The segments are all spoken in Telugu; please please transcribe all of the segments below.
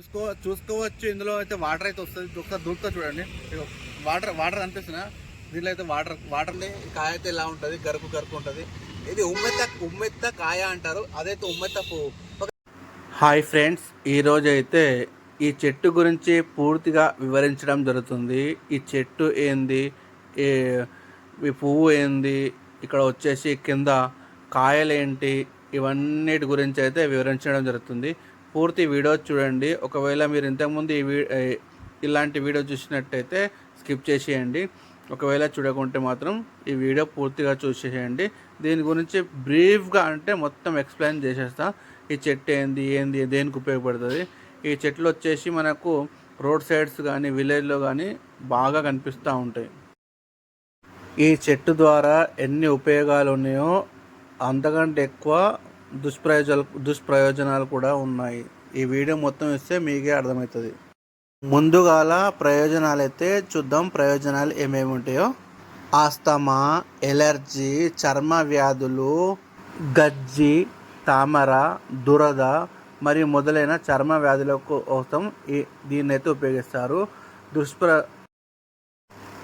చూసుకో చూసుకోవచ్చు. ఇందులో అయితే వాటర్ అయితే వస్తుంది. ఒకసారి దూరుతా చూడండి. వాటర్ వాటర్ అనిపిస్తున్నా. దీంట్లో అయితే వాటర్ వాటర్ని కాయ అయితే ఇలా ఉంటుంది. గరుకు గరుకు ఉంటుంది. ఇది ఉమ్మెత్త ఉమ్మెత్త కాయ అంటారు. అదైతే ఉమ్మెత్త పువ్వు హాయ్ ఫ్రెండ్స్ ఈరోజు అయితే ఈ చెట్టు గురించి పూర్తిగా వివరించడం జరుగుతుంది. ఈ చెట్టు ఏంది? ఈ ఈ పువ్వు ఏంది? ఇక్కడ వచ్చేసి కింద కాయలేంటి? ఇవన్నిటి గురించి అయితే వివరించడం జరుగుతుంది. పూర్తి వీడియో చూడండి. ఒకవేళ మీరు ఇంతకుముందు ఈ వీ ఇలాంటి వీడియో చూసినట్టయితే స్కిప్ చేసేయండి. ఒకవేళ చూడకుంటే మాత్రం ఈ వీడియో పూర్తిగా చూసేయండి దీని గురించి బ్రీఫ్గా అంటే మొత్తం ఎక్స్ప్లెయిన్ చేసేస్తా. ఈ చెట్టు ఏంది ఏంది దేనికి ఉపయోగపడుతుంది? ఈ చెట్లు వచ్చేసి మనకు రోడ్ సైడ్స్ కానీ విలేజ్లో కానీ బాగా కనిపిస్తూ ఉంటాయి. ఈ చెట్టు ద్వారా ఎన్ని ఉపయోగాలు ఉన్నాయో అంతకంటే ఎక్కువ దుష్ప్రయోజనాలు దుష్ప్రయోజనాలు కూడా ఉన్నాయి. ఈ వీడియో మొత్తం ఇస్తే మీకే అర్థమవుతుంది. ముందుగాల ప్రయోజనాలు అయితే చూద్దాం. ప్రయోజనాలు ఏమేమి ఉంటాయో. ఆస్తమా ఎలర్జీ చర్మ వ్యాధులు గజ్జి తామర దురద మరియు మొదలైన చర్మ వ్యాధుల కోసం ఈ దీన్నైతే ఉపయోగిస్తారు. దుష్ప్ర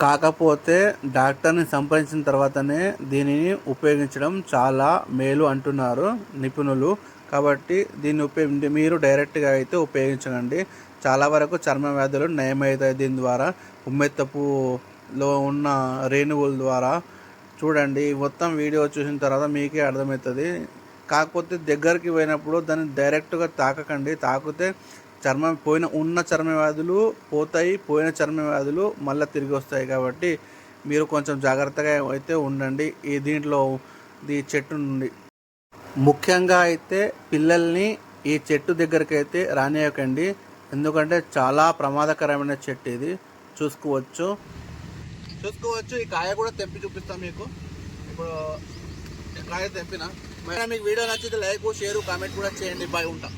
కాకపోతే డాక్టర్ని సంప్రదించిన తర్వాతనే దీనిని ఉపయోగించడం చాలా మేలు అంటున్నారు నిపుణులు. కాబట్టి దీన్ని ఉపయోగించి మీరు డైరెక్ట్గా అయితే ఉపయోగించకండి. చాలా వరకు చర్మ వ్యాధులు నయమవుతాయి దీని ద్వారా. ఉమ్మెత్తపులో ఉన్న రేణువుల ద్వారా. చూడండి మొత్తం వీడియో చూసిన తర్వాత మీకే అర్థమవుతుంది. కాకపోతే దగ్గరికి పోయినప్పుడు దాన్ని డైరెక్ట్గా తాకకండి. తాకితే చర్మం పోయిన ఉన్న చర్మ వ్యాధులు పోతాయి పోయిన చర్మ వ్యాధులు మళ్ళీ తిరిగి వస్తాయి కాబట్టి మీరు కొంచెం జాగ్రత్తగా అయితే ఉండండి. ఈ దీంట్లో ఈ చెట్టు నుండి. ముఖ్యంగా అయితే పిల్లల్ని ఈ చెట్టు దగ్గరికి అయితే రానియకండి. ఎందుకంటే చాలా ప్రమాదకరమైన చెట్టు ఇది. చూసుకోవచ్చు. చూసుకోవచ్చు. ఈ కాయ కూడా తెంపి చూపిస్తాం మీకు. ఇప్పుడు కాయ తెంపిన. మరి మీకు వీడియో నచ్చితే లైక్ షేర్ కామెంట్ కూడా చేయండి. బాయ్ ఉంటా.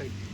రైట్